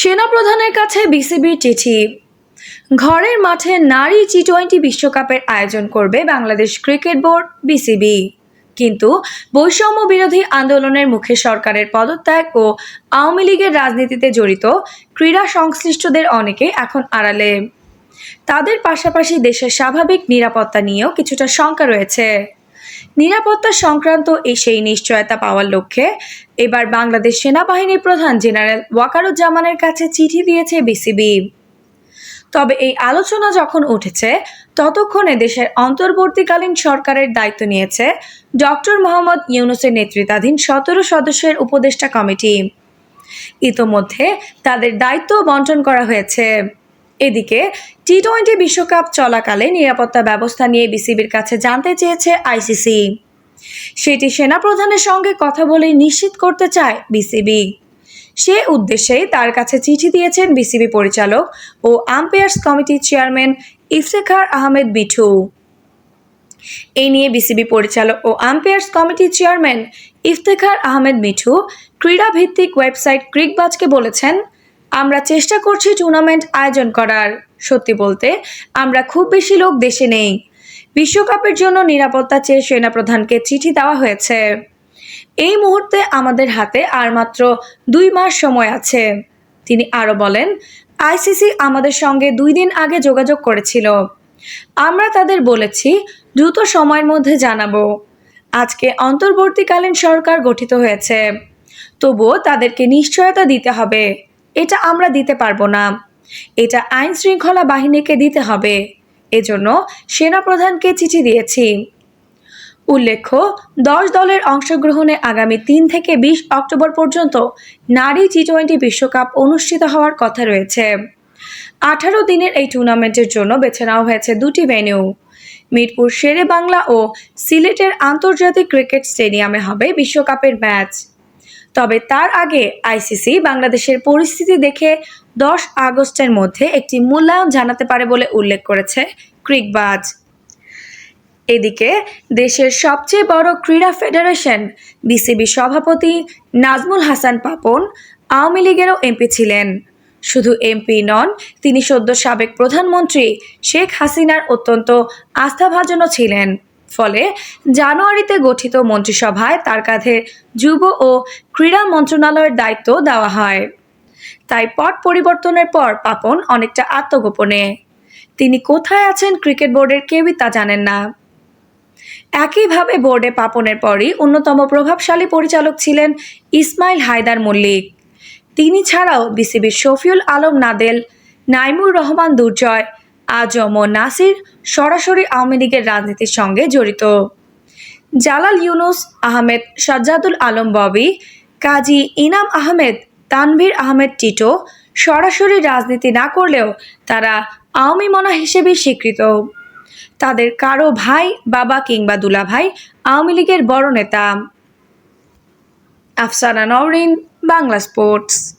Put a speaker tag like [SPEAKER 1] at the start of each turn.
[SPEAKER 1] সেনাপ্রধানের কাছে বিসিবি চিঠি। ঘরের মাঠে নারী টি টোয়েন্টি বিশ্বকাপের আয়োজন করবে বাংলাদেশ ক্রিকেট বোর্ড, বিসিবি। কিন্তু বৈষম্য বিরোধী আন্দোলনের মুখে সরকারের পদত্যাগ ও আওয়ামী লীগের রাজনীতিতে জড়িত ক্রীড়া সংশ্লিষ্টদের অনেকে এখন আড়ালে। তাদের পাশাপাশি দেশের স্বাভাবিক নিরাপত্তা নিয়েও কিছুটা শঙ্কা রয়েছে। নিরাপত্তা সংক্রান্ত এই সেই নিশ্চয়তা পাওয়ার লক্ষ্যে এবার বাংলাদেশ সেনাবাহিনীর প্রধান জেনারেল ওয়াকারুজ্জামানের কাছে চিঠি দিয়েছে বিসিবি। তবে এই আলোচনা যখন উঠেছে, ততক্ষণে দেশের অন্তর্বর্তীকালীন সরকারের দায়িত্ব নিয়েছে ডক্টর মোহাম্মদ ইউনুসের নেতৃত্বাধীন সতেরো সদস্যের উপদেষ্টা কমিটি। ইতোমধ্যে তাদের দায়িত্ব বন্টন করা হয়েছে। এদিকে টি টোয়েন্টি বিশ্বকাপ চলাকালে নিরাপত্তা ব্যবস্থা নিয়ে বিসিবির কাছে জানতে চেয়েছে আইসিসি। সেটি সেনাপ্রধানের সঙ্গে কথা বলে নিশ্চিত করতে চায় বিসিবি। সে উদ্দেশ্যেই তার কাছে চিঠি দিয়েছেন বিসিবি পরিচালক ও আম্পায়ার্স কমিটির চেয়ারম্যান ইফতেখার আহমেদ বিঠু। এই নিয়ে বিসিবি পরিচালক ও আম্পায়ার্স কমিটির চেয়ারম্যান ইফতেখার আহমেদ মিঠু ক্রীড়া ভিত্তিক ওয়েবসাইট ক্রিকবাজকে বলেছেন আমরা চেষ্টা করছি টুর্নামেন্ট আয়োজন করার। সত্যি বলতে, আমরা খুব বেশি লোক দেশে নেই। বিশ্বকাপের জন্য নিরাপত্তা চেয়ে সেনাপ্রধানকে চিঠি দেওয়া হয়েছে। এই মুহূর্তে আমাদের হাতে আর মাত্র দুই মাস সময় আছে। তিনি আরও বলেন, আইসিসি আমাদের সঙ্গে দুই দিন আগে যোগাযোগ করেছিল। আমরা তাদের বলেছি, দ্রুত সময়ের মধ্যে জানাব। আজকে অন্তর্বর্তীকালীন সরকার গঠিত হয়েছে। তবুও তাদেরকে নিশ্চয়তা দিতে হবে। এটা আমরা দিতে পারব না। এটা আইন শৃঙ্খলা বাহিনীকে দিতে হবে। এজন্য সেনাপ্রধানকে চিঠি দিয়েছি। উল্লেখ্য, দশ দলের অংশগ্রহণে আগামী তিন থেকে বিশ অক্টোবর পর্যন্ত নারী টি টোয়েন্টি বিশ্বকাপ অনুষ্ঠিত হওয়ার কথা রয়েছে। আঠারো দিনের এই টুর্নামেন্টের জন্য বেছে নেওয়া হয়েছে দুটি ভেন্যু। মিরপুর শেরে বাংলা ও সিলেটের আন্তর্জাতিক ক্রিকেট স্টেডিয়ামে হবে বিশ্বকাপের ম্যাচ। তবে তার আগে আইসিসি বাংলাদেশের পরিস্থিতি দেখে দশ আগস্টের মধ্যে একটি মূল্যায়ন জানাতে পারে বলে উল্লেখ করেছে ক্রিকবাজ। এদিকে দেশের সবচেয়ে বড় ক্রীড়া ফেডারেশন বিসিবি সভাপতি নাজমুল হাসান পাপন আওয়ামী লীগেরও এমপি ছিলেন। শুধু এমপি নন, তিনি সদ্য সাবেক প্রধানমন্ত্রী শেখ হাসিনার অত্যন্ত আস্থাভাজনও ছিলেন। ফলে জানুয়ারিতে গঠিত মন্ত্রিসভায় তার কাঁধে যুব ও ক্রীড়া মন্ত্রণালয়ের দায়িত্ব দেওয়া হয়। তাই পট পরিবর্তনের পর পাপন অনেকটা আত্মগোপনে। তিনি কোথায় আছেন ক্রিকেট বোর্ডের কেউই তা জানেন না। একইভাবে বোর্ডে পাপনের পরই অন্যতম প্রভাবশালী পরিচালক ছিলেন ইসমাইল হায়দার মল্লিক। তিনি ছাড়াও বিসিবির শফিউল আলম নাদেল, নাইমুর রহমান দুর্জয় আজম ও নাসির সরাসরি আওয়ামী লীগের রাজনীতির সঙ্গে জড়িত। জালাল ইউনুস, আহমেদ সাজ্জাদুল আলম ববি, কাজী ইনাম আহমেদ, তানভীর আহমেদ টিটো সরাসরি রাজনীতি না করলেও তারা আওয়ামী মনা হিসেবে স্বীকৃত। তাদের কারও ভাই, বাবা কিংবা দুলাভাই আওয়ামী লীগের বড় নেতা। আফসানা নওরিন, বাংলা স্পোর্টস।